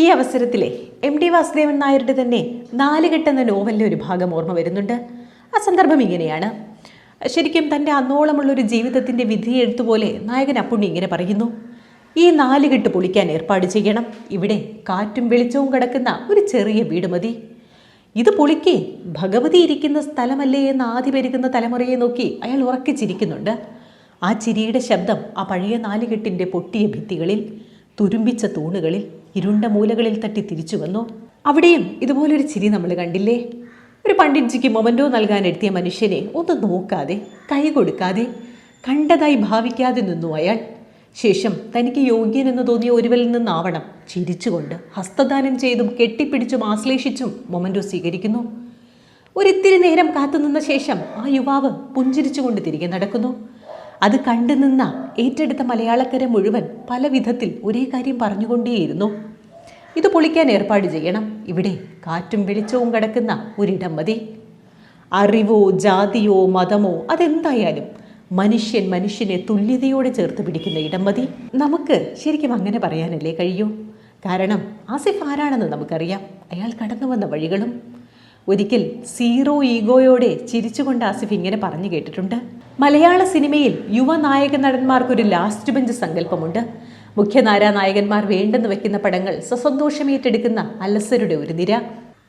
ഈ അവസരത്തിലെ M T Vasudevan നായരുടെ തന്നെ നാലുകെട്ടെന്ന നോവലിലെ ഒരു ഭാഗം ഓർമ്മ വരുന്നുണ്ട്. ആ സന്ദർഭം ഇങ്ങനെയാണ്. ശരിക്കും തന്റെ അന്നോളമുള്ള ഒരു ജീവിതത്തിന്റെ വിധി എഴുത്തുപോലെ നായകൻ അപ്പുണ്ണി ഇങ്ങനെ പറയുന്നു. ഈ നാലുകെട്ട് പൊളിക്കാൻ ഏർപ്പാട് ചെയ്യണം. ഇവിടെ കാറ്റും വെളിച്ചവും കിടക്കുന്ന ഒരു ചെറിയ വീട് മതി. ഇത് പൊളിക്കേ ഭഗവതി ഇരിക്കുന്ന സ്ഥലമല്ലേ എന്ന് ആദ്യ പെരുകുന്ന തലമുറയെ നോക്കി അയാൾ ഉറക്കിച്ചിരിക്കുന്നുണ്ട്. ആ ചിരിയുടെ ശബ്ദം ആ പഴയ നാലുകെട്ടിന്റെ പൊട്ടിയ ഭിത്തികളിൽ തുരുമ്പിച്ച തൂണുകളിൽ ഇരുണ്ട മൂലകളിൽ തട്ടി തിരിച്ചു വന്നു. അവിടെയും ഇതുപോലൊരു ചിരി നമ്മൾ കണ്ടില്ലേ? ഒരു പണ്ഡിറ്റ്ജിക്ക് മൊമന്റോ നൽകാൻ എത്തിയ മനുഷ്യനെ ഒന്ന് നോക്കാതെ കൈ കൊടുക്കാതെ കണ്ടതായി ഭാവിക്കാതെ നിന്നു അയാൾ. ശേഷം തനിക്ക് യോഗ്യനെന്ന് തോന്നിയ ഒരുവരിൽ നിന്നാവണം. ചിരിച്ചുകൊണ്ട് ഹസ്തദാനം ചെയ്തും കെട്ടിപ്പിടിച്ചും ആശ്ലേഷിച്ചും മൊമന്റോ സ്വീകരിക്കുന്നു. ഒരിത്തിരി നേരം കാത്തുനിന്ന ശേഷം ആ യുവാവ് പുഞ്ചിരിച്ചുകൊണ്ട് തിരികെ നടക്കുന്നു. അത് കണ്ടു നിന്ന ഏറ്റെടുത്ത മലയാളക്കര മുഴുവൻ പല വിധത്തിൽ ഒരേ കാര്യം പറഞ്ഞുകൊണ്ടേയിരുന്നു. ഇത് പൊളിക്കാൻ ഏർപ്പാട് ചെയ്യണം. ഇവിടെ കാറ്റും വെളിച്ചവും കിടക്കുന്ന ഒരിടം മതി. അറിവോ ജാതിയോ മതമോ അതെന്തായാലും മനുഷ്യൻ മനുഷ്യനെ തുല്യതയോടെ ചേർത്ത് പിടിക്കുന്ന ഇടം മതി. നമുക്ക് ശരിക്കും അങ്ങനെ പറയാനല്ലേ കഴിയൂ? കാരണം ആസിഫ് ആരാണെന്ന് നമുക്കറിയാം. അയാൾ കടന്നു വന്ന വഴികളും. ഒരിക്കൽ സീറോ ഈഗോയോടെ ചിരിച്ചുകൊണ്ട് ആസിഫ് ഇങ്ങനെ പറഞ്ഞു കേട്ടിട്ടുണ്ട്. മലയാള സിനിമയിൽ യുവനായക നടന്മാർക്കൊരു ലാസ്റ്റ് ബെഞ്ച് സങ്കല്പമുണ്ട്. മുഖ്യനാരാ നായകന്മാർ വേണ്ടെന്ന് വെക്കുന്ന പടങ്ങൾ സസന്തോഷമേറ്റെടുക്കുന്ന അലസരുടെ ഒരു നിര.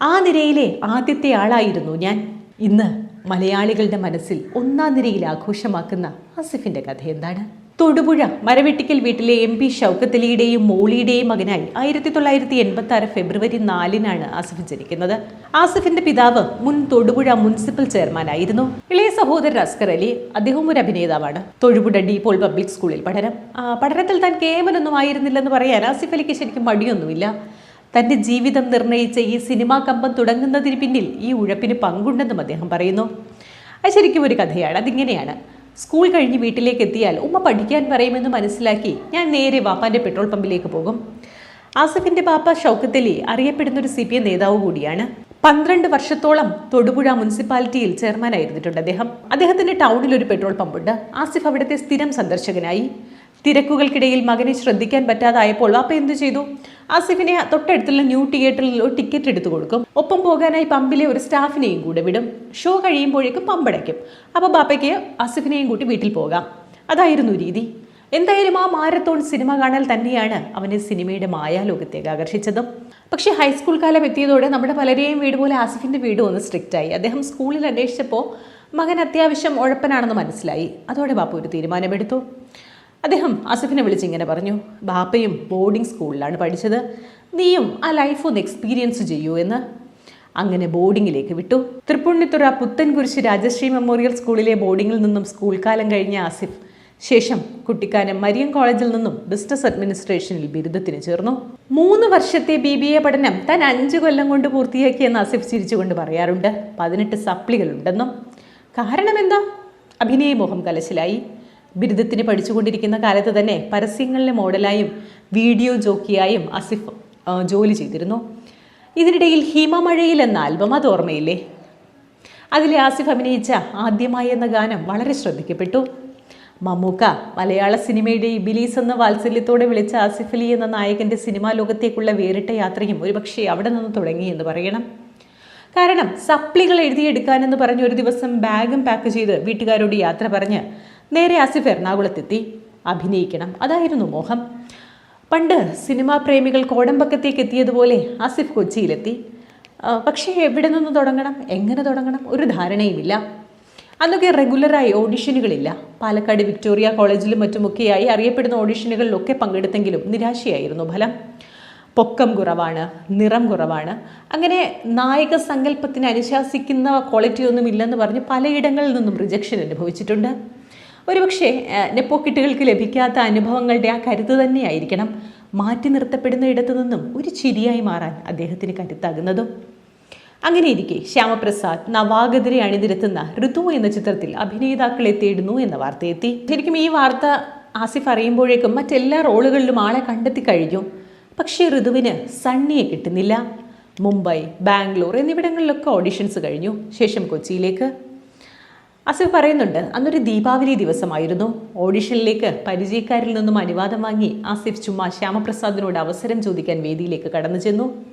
ആ നിരയിലെ ആദ്യത്തെ ആളായിരുന്നു ഞാൻ. ഇന്ന് മലയാളികളുടെ മനസ്സിൽ ഒന്നാം നിരയിൽ ആഘോഷമാക്കുന്ന ആസിഫിന്റെ കഥ എന്താണ്? തൊടുപുഴ മരവെട്ടിക്കൽ വീട്ടിലെ എം പി ഷൗക്കത്തലിയുടെയും മോളിയുടെയും മകനായി ആയിരത്തി തൊള്ളായിരത്തി എൺപത്തി ആറ് ഫെബ്രുവരി നാലിനാണ് ആസിഫ് ജനിക്കുന്നത്. ആസിഫിന്റെ പിതാവ് മുൻ തൊടുപുഴ മുനിസിപ്പൽ ചെയർമാനായിരുന്നു. ഇളയ സഹോദരൻ അസ്കർ അലി അദ്ദേഹം ഒരു അഭിനേതാവാണ്. തൊടുപുഴ ഡീപോൾ പബ്ലിക് സ്കൂളിൽ പഠനം. പഠനത്തിൽ താൻ കേവലൊന്നും ആയിരുന്നില്ലെന്ന് പറയാൻ ആസിഫ് അലിക്ക് ശരിക്കും മടിയൊന്നുമില്ല. തന്റെ ജീവിതം നിർണയിച്ച ഈ സിനിമാ കമ്പം തുടങ്ങുന്നതിന് പിന്നിൽ ഈ ഉഴപ്പിന് പങ്കുണ്ടെന്നും അദ്ദേഹം പറയുന്നു. അത് ശരിക്കും ഒരു കഥയാണ്. അതിങ്ങനെയാണ്. സ്കൂൾ കഴിഞ്ഞ് വീട്ടിലേക്ക് എത്തിയാൽ ഉമ്മ പഠിക്കാൻ പറയുമെന്ന് മനസ്സിലാക്കി ഞാൻ നേരെ വാപ്പാന്റെ പെട്രോൾ പമ്പിലേക്ക് പോകും. ആസിഫിന്റെ പാപ്പ ഷൗക്കത്തലി അറിയപ്പെടുന്ന ഒരു സി പി എം നേതാവ് കൂടിയാണ്. പന്ത്രണ്ട് വർഷത്തോളം തൊടുപുഴ മുനിസിപ്പാലിറ്റിയിൽ ചെയർമാനായിരുന്നിട്ടുണ്ട് അദ്ദേഹം. അദ്ദേഹത്തിന്റെ ടൗണിൽ ഒരു പെട്രോൾ പമ്പുണ്ട് ആസിഫ് അവിടുത്തെ സ്ഥിരം സന്ദർശകനായി. തിരക്കുകൾക്കിടയിൽ മകനെ ശ്രദ്ധിക്കാൻ പറ്റാതായപ്പോൾ വാപ്പ എന്തു ചെയ്തു? ആസിഫിനെ തൊട്ടടുത്തുള്ള ന്യൂ തിയേറ്ററിൽ ഒരു ടിക്കറ്റ് എടുത്തു കൊടുക്കും. ഒപ്പം പോകാനായി പമ്പിലെ ഒരു സ്റ്റാഫിനെയും കൂടെ വിടും. ഷോ കഴിയുമ്പോഴേക്കും പമ്പടയ്ക്കും അപ്പോൾ ബാപ്പയ്ക്ക് ആസിഫിനെയും കൂട്ടി വീട്ടിൽ പോകാം. അതായിരുന്നു രീതി. എന്തായാലും ആ മാരത്തോൺ സിനിമ കാണാൻ തന്നെയാണ് അവനെ സിനിമയുടെ മായാലോകത്തേക്ക് ആകർഷിച്ചതും. പക്ഷേ ഹൈസ്കൂൾ കാലം എത്തിയതോടെ നമ്മുടെ പലരെയും വീട് പോലെ ആസിഫിന്റെ വീട് ഒന്ന് സ്ട്രിക്റ്റ് ആയി. അദ്ദേഹം സ്കൂളിൽ അന്വേഷിച്ചപ്പോൾ മകൻ അത്യാവശ്യം ഉഴപ്പനാണെന്ന് മനസ്സിലായി. അതോടെ ബാപ്പ ഒരു തീരുമാനമെടുത്തു. അദ്ദേഹം ആസിഫിനെ വിളിച്ച് ഇങ്ങനെ പറഞ്ഞു ബാപ്പയും ബോർഡിംഗ് സ്കൂളിലാണ് പഠിച്ചത്. നീയും ആ ലൈഫ് ഒന്ന് എക്സ്പീരിയൻസ് ചെയ്യൂ എന്ന്. അങ്ങനെ ബോർഡിങ്ങിലേക്ക് വിട്ടു. തൃപ്പുണിത്തുറ പുത്തൻകുരിശ് രാജശ്രീ മെമ്മോറിയൽ സ്കൂളിലെ ബോർഡിങ്ങിൽ നിന്നും സ്കൂൾ കാലം കഴിഞ്ഞ ആസിഫ് ശേഷം കുട്ടിക്കാനം മരിയം കോളേജിൽ നിന്നും ബിസിനസ് അഡ്മിനിസ്ട്രേഷനിൽ ബിരുദത്തിന് ചേർന്നു. മൂന്ന് വർഷത്തെ ബി ബി എ പഠനം താൻ അഞ്ച് കൊല്ലം കൊണ്ട് പൂർത്തിയാക്കിയെന്ന് ആസിഫ് ചിരിച്ചുകൊണ്ട് പറയാറുണ്ട്. പതിനെട്ട് സപ്ലികളുണ്ടെന്നും കാരണം എന്താ? അഭിനയമോഹം കലശലായി. ബിരുദത്തിന് പഠിച്ചുകൊണ്ടിരിക്കുന്ന കാലത്ത് തന്നെ പരസ്യങ്ങളിലെ മോഡലായും വീഡിയോ ജോക്കിയായും അസിഫ് ജോലി ചെയ്തിരുന്നു. ഇതിനിടയിൽ ഹിമമഴയിൽ എന്ന ആൽബം അത് ഓർമ്മയില്ലേ? അതിലെ ആസിഫ് അഭിനയിച്ച ആദ്യമായി എന്ന ഗാനം വളരെ ശ്രദ്ധിക്കപ്പെട്ടു. മമ്മൂക്ക മലയാള സിനിമയുടെ ബിലീസ് എന്ന വാത്സല്യത്തോടെ വിളിച്ച ആസിഫ് അലി എന്ന നായകന്റെ സിനിമാ ലോകത്തേക്കുള്ള വേറിട്ട യാത്രയും ഒരുപക്ഷെ അവിടെ നിന്ന് തുടങ്ങി എന്ന് പറയണം. കാരണം സപ്ലികൾ എഴുതിയെടുക്കാനെന്ന് പറഞ്ഞ് ഒരു ദിവസം ബാഗും പാക്ക് ചെയ്ത് വീട്ടുകാരോട് യാത്ര പറഞ്ഞ് നേരെ ആസിഫ് എറണാകുളത്തെത്തി. അഭിനയിക്കണം. അതായിരുന്നു മോഹം. പണ്ട് സിനിമാ പ്രേമികൾ കോടമ്പക്കത്തേക്ക് എത്തിയതുപോലെ ആസിഫ് കൊച്ചിയിലെത്തി. പക്ഷേ എവിടെ നിന്ന് തുടങ്ങണം? എങ്ങനെ തുടങ്ങണം? ഒരു ധാരണയുമില്ല. അന്നൊക്കെ റെഗുലറായി ഓഡിഷനുകളില്ല. പാലക്കാട് വിക്ടോറിയ കോളേജിലും മറ്റുമൊക്കെയായി അറിയപ്പെടുന്ന ഓഡിഷനുകളിലൊക്കെ പങ്കെടുത്തെങ്കിലും നിരാശയായിരുന്നു ഫലം. പൊക്കം കുറവാണ് നിറം കുറവാണ്. അങ്ങനെ നായക സങ്കല്പത്തിന് അനുശാസിക്കുന്ന ക്വാളിറ്റി ഒന്നും ഇല്ലെന്ന് പറഞ്ഞ് പലയിടങ്ങളിൽ നിന്നും റിജക്ഷൻ അനുഭവിച്ചിട്ടുണ്ട്. ഒരുപക്ഷെ നെപ്പോക്കിട്ടുകൾക്ക് ലഭിക്കാത്ത അനുഭവങ്ങളുടെ ആ കരുത്ത് തന്നെയായിരിക്കണം മാറ്റി നിർത്തപ്പെടുന്ന ഇടത്തു നിന്നും ഒരു ചിരിയായി മാറാൻ അദ്ദേഹത്തിന് കരുത്താകുന്നതും. അങ്ങനെ ഇരിക്കെ ശ്യാമപ്രസാദ് നവാഗതരെ അണിനിരത്തുന്ന ഋതു എന്ന ചിത്രത്തിൽ അഭിനേതാക്കളെ തേടുന്നു എന്ന വാർത്ത എത്തി ശരിക്കും ഈ വാർത്ത ആസിഫ് അറിയുമ്പോഴേക്കും മറ്റെല്ലാ റോളുകളിലും ആളെ കണ്ടെത്തി കഴിഞ്ഞു. പക്ഷേ ഋതുവിന് സണ്ണിയെ കിട്ടുന്നില്ല. മുംബൈ ബാംഗ്ലൂർ എന്നിവിടങ്ങളിലൊക്കെ ഓഡിഷൻസ് കഴിഞ്ഞു. ശേഷം കൊച്ചിയിലേക്ക്. ആസിഫ് പറയുന്നുണ്ട് അന്നൊരു ദീപാവലി ദിവസമായിരുന്നു. ഓഡിഷനിലേക്ക് പരിചയക്കാരിൽ നിന്നും അനുവാദം വാങ്ങി ആസിഫ് ചുമ്മാ ശ്യാമപ്രസാദിനോട് അവസരം ചോദിക്കാൻ വേദിയിലേക്ക് കടന്നു ചെന്നു.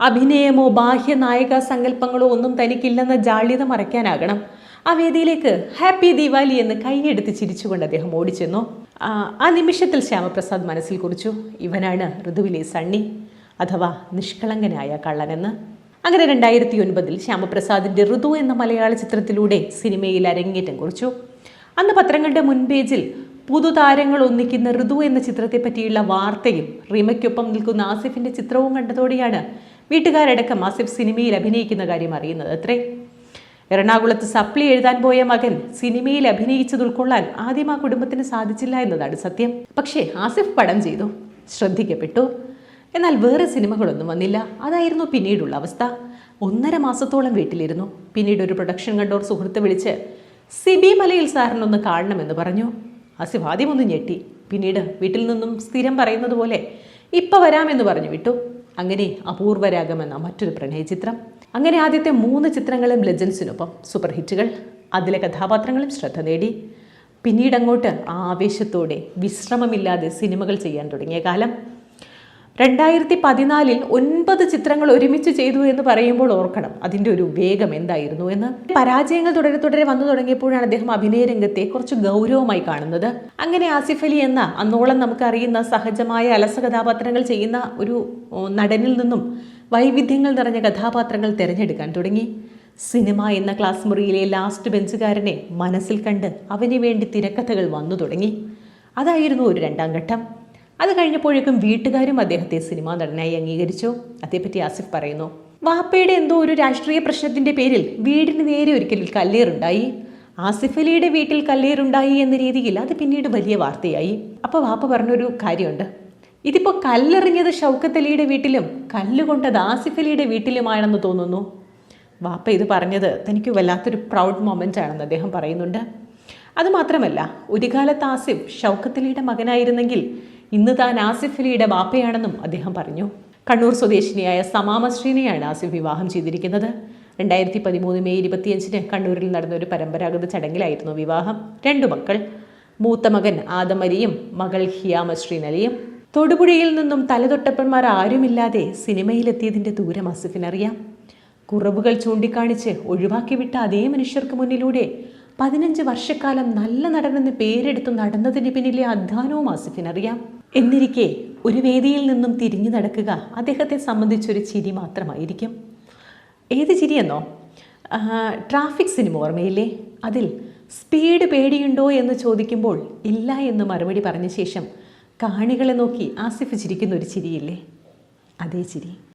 അഭിനയമോ ബാഹ്യ നായക സങ്കല്പങ്ങളോ ഒന്നും തനിക്കില്ലെന്ന ജാള്യത മറയ്ക്കാനാകണം. ആ വേദിയിലേക്ക് ഹാപ്പി ദീപാവലി എന്ന് കൈയെടുത്ത് ചിരിച്ചുകൊണ്ട് അദ്ദേഹം ഓടിച്ചെന്നു. ആ നിമിഷത്തിൽ ശ്യാമപ്രസാദ് മനസ്സിൽ കുറിച്ചു ഇവനാണ് ഋതുവിലെ സണ്ണി. അഥവാ നിഷ്കളങ്കനായ കള്ളനെന്ന്. അങ്ങനെ രണ്ടായിരത്തി ഒൻപതിൽ ശ്യാമപ്രസാദിന്റെ ഋതു എന്ന മലയാള ചിത്രത്തിലൂടെ സിനിമയിൽ അരങ്ങേറ്റം കുറിച്ചു. അന്ന് പത്രങ്ങളുടെ മുൻപേജിൽ പുതുതാരങ്ങൾ ഒന്നിക്കുന്ന ഋതു എന്ന ചിത്രത്തെ പറ്റിയുള്ള വാർത്തയും റീമയ്ക്കൊപ്പം നിൽക്കുന്ന ആസിഫിന്റെ ചിത്രവും കണ്ടതോടെയാണ് വീട്ടുകാരടക്കം ആസിഫ് സിനിമയിൽ അഭിനയിക്കുന്ന കാര്യം അറിയുന്നത് അത്രേ. എറണാകുളത്ത് സപ്ലി എഴുതാൻ പോയ മകൻ സിനിമയിൽ അഭിനയിച്ചത് ഉൾക്കൊള്ളാൻ ആദ്യം ആ കുടുംബത്തിന് സാധിച്ചില്ല എന്നതാണ് സത്യം. പക്ഷേ ആസിഫ് പടം ചെയ്തു. ശ്രദ്ധിക്കപ്പെട്ടു. എന്നാൽ വേറെ സിനിമകളൊന്നും വന്നില്ല. അതായിരുന്നു പിന്നീടുള്ള അവസ്ഥ. ഒന്നര മാസത്തോളം വീട്ടിലിരുന്നു. പിന്നീട് ഒരു പ്രൊഡക്ഷൻ കണ്ടോർ സുഹൃത്ത് വിളിച്ച് സിബി മലയിൽ സാറിനൊന്ന് കാണണമെന്ന് പറഞ്ഞു. ആസിഫ് ഒന്ന് ഞെട്ടി. പിന്നീട് വീട്ടിൽ നിന്നും സ്ഥിരം പറയുന്നത് പോലെ ഇപ്പം വരാമെന്ന് പറഞ്ഞു വിട്ടു. അങ്ങനെ അപൂർവരാഗം എന്ന മറ്റൊരു പ്രണയചിത്രം. അങ്ങനെ ആദ്യത്തെ മൂന്ന് ചിത്രങ്ങളും ലെജൻസിനൊപ്പം സൂപ്പർ ഹിറ്റുകൾ അതിലെ കഥാപാത്രങ്ങളും ശ്രദ്ധ നേടി. പിന്നീട് അങ്ങോട്ട് ആവേശത്തോടെ വിശ്രമമില്ലാതെ സിനിമകൾ ചെയ്യാൻ തുടങ്ങിയ കാലം. രണ്ടായിരത്തി പതിനാലിൽ ഒൻപത് ചിത്രങ്ങൾ ഒരുമിച്ച് ചെയ്തു എന്ന് പറയുമ്പോൾ ഓർക്കണം. അതിന്റെ ഒരു വേഗം എന്തായിരുന്നു എന്ന്. പരാജയങ്ങൾ തുടരെ തുടരെ വന്നു തുടങ്ങിയപ്പോഴാണ് അദ്ദേഹം അഭിനയ രംഗത്തെ കുറച്ച് ഗൗരവമായി കാണുന്നത്. അങ്ങനെ ആസിഫ് അലി എന്ന അന്നോളം നമുക്കറിയുന്ന സഹജമായ അലസ കഥാപാത്രങ്ങൾ ചെയ്യുന്ന ഒരു നടനിൽ നിന്നും വൈവിധ്യങ്ങൾ നിറഞ്ഞ കഥാപാത്രങ്ങൾ തിരഞ്ഞെടുക്കാൻ തുടങ്ങി. സിനിമ എന്ന ക്ലാസ് മുറിയിലെ ലാസ്റ്റ് ബെഞ്ചുകാരനെ മനസ്സിൽ കണ്ട് അവന് വേണ്ടി തിരക്കഥകൾ വന്നു തുടങ്ങി. അതായിരുന്നു ഒരു രണ്ടാം ഘട്ടം. അത് കഴിഞ്ഞപ്പോഴേക്കും വീട്ടുകാരും അദ്ദേഹത്തെ സിനിമാ നടനായി അംഗീകരിച്ചു. അതേപ്പറ്റി ആസിഫ് പറയുന്നു വാപ്പയുടെ എന്തോ ഒരു രാഷ്ട്രീയ പ്രശ്നത്തിന്റെ പേരിൽ വീടിന് നേരെ ഒരിക്കൽ കല്ലേറുണ്ടായി. ആസിഫ് അലിയുടെ വീട്ടിൽ കല്ലേറുണ്ടായി എന്ന രീതിയിൽ അത് പിന്നീട് വലിയ വാർത്തയായി. അപ്പോൾ വാപ്പ പറഞ്ഞൊരു കാര്യമുണ്ട്. ഇതിപ്പോൾ കല്ലെറിഞ്ഞത് ഷൗക്കത്ത് അലിയുടെ വീട്ടിലും കല്ലുകൊണ്ടത് ആസിഫ് അലിയുടെ വീട്ടിലുമാണെന്ന് തോന്നുന്നു. വാപ്പ ഇത് പറഞ്ഞത് തനിക്ക് വല്ലാത്തൊരു പ്രൗഡ് മൊമെന്റ് ആണെന്ന് അദ്ദേഹം പറയുന്നുണ്ട്. അതുമാത്രമല്ല ഒരു കാലത്ത് ആസിഫ് ഷൗക്കത്ത് അലിയുടെ മകനായിരുന്നെങ്കിൽ ഇന്ന് താൻ ആസിഫ് അലിയുടെ ബാപ്പയാണെന്നും അദ്ദേഹം പറഞ്ഞു. കണ്ണൂർ സ്വദേശിനിയായ സമാമശ്രീനെയാണ് ആസിഫ് വിവാഹം ചെയ്തിരിക്കുന്നത്. രണ്ടായിരത്തി പതിമൂന്ന് മെയ് ഇരുപത്തിയഞ്ചിന് കണ്ണൂരിൽ നടന്ന ഒരു പരമ്പരാഗത ചടങ്ങിലായിരുന്നു വിവാഹം. രണ്ടു മക്കൾ മൂത്ത മകൻ ആദം അലിയും മകൾ ഹിയാമശ്രീൻ അലിയും തൊടുപുഴയിൽ നിന്നും തലതൊട്ടപ്പന്മാർ ആരുമില്ലാതെ സിനിമയിലെത്തിയതിന്റെ ദൂരം ആസിഫിനറിയാം. കുറവുകൾ ചൂണ്ടിക്കാണിച്ച് ഒഴിവാക്കി വിട്ട അതേ മനുഷ്യർക്ക് മുന്നിലൂടെ പതിനഞ്ച് വർഷക്കാലം നല്ല നടനെന്ന് പേരെടുത്ത് നടന്നതിന് പിന്നിലെ അധ്വാനവും ആസിഫിനറിയാം എന്നിരിക്കെ ഒരു വേദിയിൽ നിന്നും തിരിഞ്ഞു നടക്കുക അദ്ദേഹത്തെ സംബന്ധിച്ചൊരു ചിരി മാത്രമായിരിക്കും. ഏത് ചിരിയെന്നോ? ട്രാഫിക് സിനിമ ഓർമ്മയില്ലേ? അതിൽ സ്പീഡ് പേടിയുണ്ടോ എന്ന് ചോദിക്കുമ്പോൾ ഇല്ല എന്ന് മറുപടി പറഞ്ഞ ശേഷം കാണികളെ നോക്കി ആസിഫ് ചിരിക്കുന്ന ഒരു ചിരിയില്ലേ? അതേ ചിരി.